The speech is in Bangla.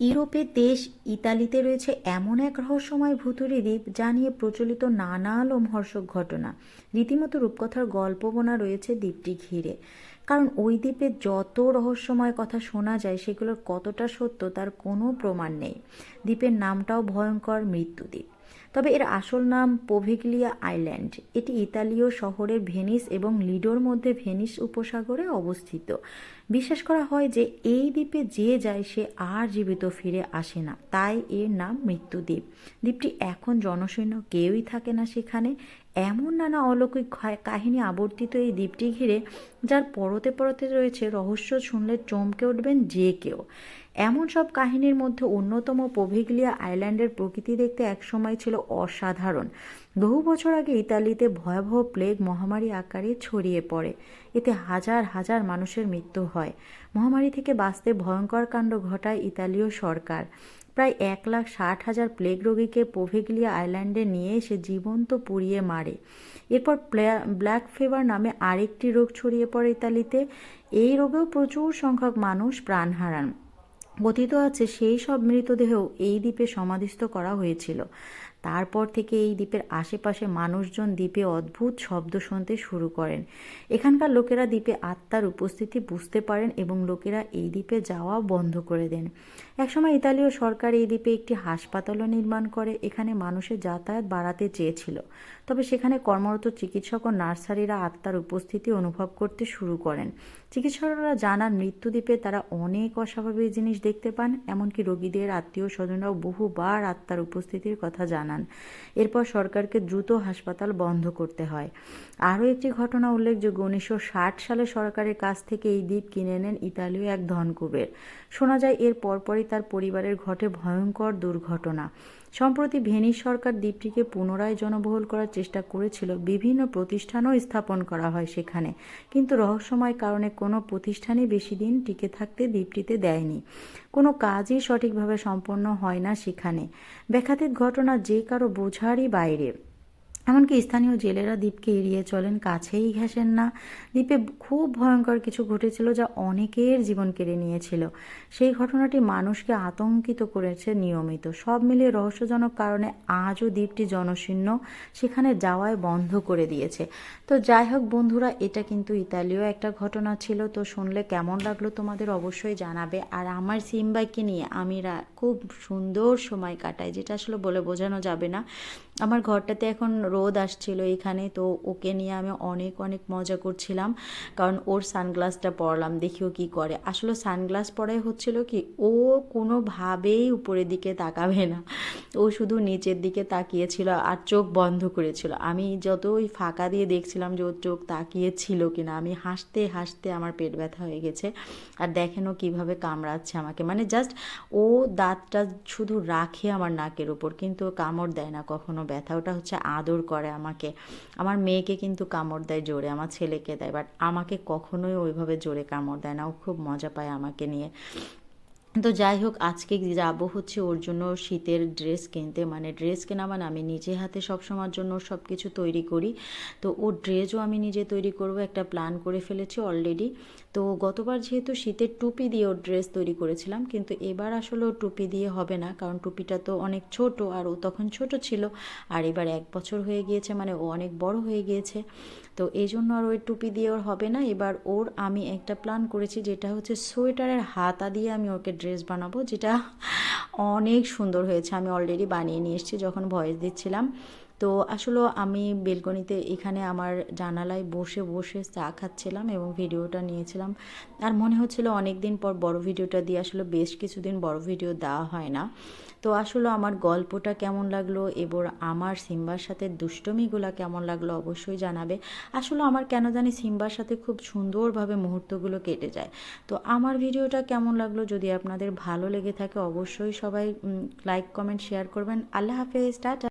ইউরোপের দেশ ইতালিতে রয়েছে এমন এক রহস্যময় ভুতুরি দ্বীপ যা নিয়ে প্রচলিত নানা লোমহর্ষক ঘটনা। রীতিমতো রূপকথার গল্প বোনা রয়েছে দ্বীপটি ঘিরে। কারণ ওই দ্বীপে যত রহস্যময় কথা শোনা যায়, সেগুলোর কতটা সত্য তার কোনো প্রমাণ নেই। দ্বীপের নামটাও ভয়ঙ্কর মৃত্যুদ্বীপ। তবে এর আসল নাম পোভিগলিয়া আইল্যান্ড। এটি ইতালীয় শহরের ভেনিস এবং লিডোর মধ্যে ভেনিস উপসাগরে অবস্থিত। বিশ্বাস করা হয় যে এই দ্বীপে যে যায় সে আর জীবিত ফিরে আসে না। তাই এর নাম মৃত্যুদ্বীপ। দ্বীপটি এখন জনশূন্য, কেউই থাকে না সেখানে। এমন নানা অলৌকিক কাহিনী আবর্তিত এই দ্বীপটি ঘিরে, যার পরতে পরতে রয়েছে রহস্য শুনলে চমকে উঠবেন যে কেউ। এমন সব কাহিনীর মধ্যে অন্যতম পোভিগলিয়া আইল্যান্ডের প্রকৃতি দেখতে একসময় ছিল অসাধারণ। বহু বছর আগে ইতালিতে ভয়াবহ প্লেগ মহামারী আকারে ছড়িয়ে পড়ে। এতে হাজার হাজার মানুষের মৃত্যু হয়। মহামারী থেকে বাঁচতে ভয়ঙ্কর কাণ্ড ঘটায় ইতালীয় সরকার। প্রায় এক লাখ ষাট হাজার প্লেগ রোগীকে পোভেগলিয়া আইল্যান্ডে নিয়ে এসে জীবন্ত পুড়িয়ে মারে। এরপর ব্ল্যাক ফেভার নামে আরেকটি রোগ ছড়িয়ে পড়ে ইতালিতে। এই রোগেও প্রচুর সংখ্যক মানুষ প্রাণ হারান। কথিত আছে, সেই সব মৃতদেহ এই দ্বীপে সমাধিস্থ করা হয়েছিল। তারপর থেকে এই দ্বীপের আশেপাশে মানুষজন দ্বীপে অদ্ভুত শব্দ শুনতে শুরু করেন। এখানকার লোকেরা দ্বীপে আত্মার উপস্থিতি বুঝতে পারেন এবং লোকেরা এই দ্বীপে যাওয়া বন্ধ করে দেন। একসময় ইতালীয় সরকার এই দ্বীপে একটি হাসপাতালও নির্মাণ করে, এখানে মানুষের যাতায়াত বাড়াতে চেয়েছিল। তবে সেখানে কর্মরত চিকিৎসক ও নার্সারিরা আত্মার উপস্থিতি অনুভব করতে শুরু করেন। চিকিৎসকরা জানান মৃত্যুদ্বীপে তারা অনেক অস্বাভাবিক জিনিস দেখতে পান, এমনকি রোগীদের আত্মীয় স্বজনরাও বহুবার আত্মার উপস্থিতির কথা জানান। এরপর সরকারকে দ্রুত হাসপাতাল বন্ধ করতে হয়। আরও একটি ঘটনা উল্লেখযোগ্য, উনিশশো ষাট সালে সরকারের কাছ থেকে এই দ্বীপ কিনে নেন ইতালীয় এক ধনকুবের। শোনা যায়, এর পরপরই তার পরিবারের ঘটে ভয়ঙ্কর দুর্ঘটনা। সম্প্রতি ভেনিস সরকার দ্বীপটিকে পুনরায় জনবহুল করার চেষ্টা করেছিল। বিভিন্ন প্রতিষ্ঠানও স্থাপন করা হয় সেখানে। কিন্তু রহস্যময় কারণে কোনো প্রতিষ্ঠানই বেশি দিন টিকে থাকতে দ্বীপটিতে দেয়নি। কোনো কাজই সঠিকভাবে সম্পন্ন হয় না সেখানে। ব্যাখ্যাতীত ঘটনা যে কারও বোঝারই বাইরে। এমনকি স্থানীয় জেলেরা দ্বীপকে এড়িয়ে চলেন, কাছেই ঘেঁষেন না। দ্বীপে খুব ভয়ঙ্কর কিছু ঘটেছিল যা অনেকের জীবন কেড়ে নিয়েছিল। সেই ঘটনাটি মানুষকে আতঙ্কিত করেছে নিয়মিত। সব মিলিয়ে রহস্যজনক কারণে আজও দ্বীপটি জনশূন্য সেখানে যাওয়ায় বন্ধ করে দিয়েছে। তো যাই হোক বন্ধুরা, এটা কিন্তু ইতালীয় একটা ঘটনা ছিল। তো শুনলে কেমন লাগল তোমাদের অবশ্যই জানাবে। আর আমার সিম্বাইকে নিয়ে আমিরা খুব সুন্দর সময় কাটাই, যেটা আসলে বলে বোঝানো যাবে না। আমার ঘরটাতে এখন রোদ আসছিল এখানে, তো ওকে নিয়ে আমি অনেক অনেক মজা করছিলাম। কারণ ওর সানগ্লাসটা পরলাম দেখিও কি করে। আসলে সানগ্লাস পরাই হচ্ছিল কি, ও কোনোভাবেই উপরের দিকে তাকাবে না। ও শুধু নিচের দিকে তাকিয়েছিল আর চোখ বন্ধ করেছিল। আমি যতই ফাঁকা দিয়ে দেখছিলাম যে ওর চোখ তাকিয়েছিল কিনা, আমি হাসতে হাসতে আমার পেট ব্যথা হয়ে গেছে। আর দেখেন ও কীভাবে কামড়াচ্ছে আমাকে। মানে জাস্ট ও দাঁতটা শুধু রাখে আমার নাকের উপর, কিন্তু কামড় দেয় না কখনো। ব্যথা ওটা হচ্ছে আদর করে আমাকে। আমার মেয়েকে কিন্তু কামড় দেয় জোরে, আমার ছেলেকে দেয় বাট আমাকে কখনোই ওইভাবে জোরে কামড় দেয় না। ও খুব মজা পায় আমাকে নিয়ে। তো যাই হোক, আজকে যাব হচ্ছে ওর জন্য শীতের ড্রেস কিনতে। মানে ড্রেস কেনা মানে আমি নিজে হাতে সব সময়ের জন্য সব কিছু তৈরি করি। তো ওর ড্রেসও আমি নিজে তৈরি করব, একটা প্ল্যান করে ফেলেছি অলরেডি তো গতবার যেহেতু শীতের টুপি দিয়ে ওর ড্রেস তৈরি করেছিলাম, কিন্তু এবার আসলে ও টুপি দিয়ে হবে না, কারণ টুপিটা তো অনেক ছোট আর ও তখন ছোট ছিল। আর এবার এক বছর হয়ে গিয়েছে মানে ও অনেক বড় হয়ে গিয়েছে। তো এই জন্য আর ওই টুপি দিয়ে ওর হবে না। এবার ওর আমি একটা প্ল্যান করেছি, যেটা হচ্ছে সোয়েটারের হাতা দিয়ে আমি ওকে ড্রেস বানাবো যেটা অনেক সুন্দর হয়েছে। আমি অলরেডি বানিয়ে নিয়ে এসেছি যখন ভয়েস দিচ্ছিলাম। তো আসলে আমি বেলকনিতে এখানে আমার জানালায় বসে বসে চা খাচ্ছিলাম এবং ভিডিওটা নিয়েছিলাম। আর মনে হচ্ছিল অনেক দিন পর বড় ভিডিওটা দিয়ে আসলে বেশ কিছুদিন বড় ভিডিও দেওয়া হয় না। তো আসলে আমার গল্পটা কেমন লাগল এবার আমার সিম্বার সাথে দুষ্টমিগুলা কেমন লাগল অবশ্যই জানাবে। আসলে আমার কেন জানি সিম্বার সাথে খুব সুন্দরভাবে মুহূর্তগুলো কেটে যায়। তো আমার ভিডিওটা কেমন লাগল যদি আপনাদের ভালো লেগে থাকে অবশ্যই সবাই লাইক কমেন্ট শেয়ার করবেন। আল্লাহ হাফেজ, টাটা।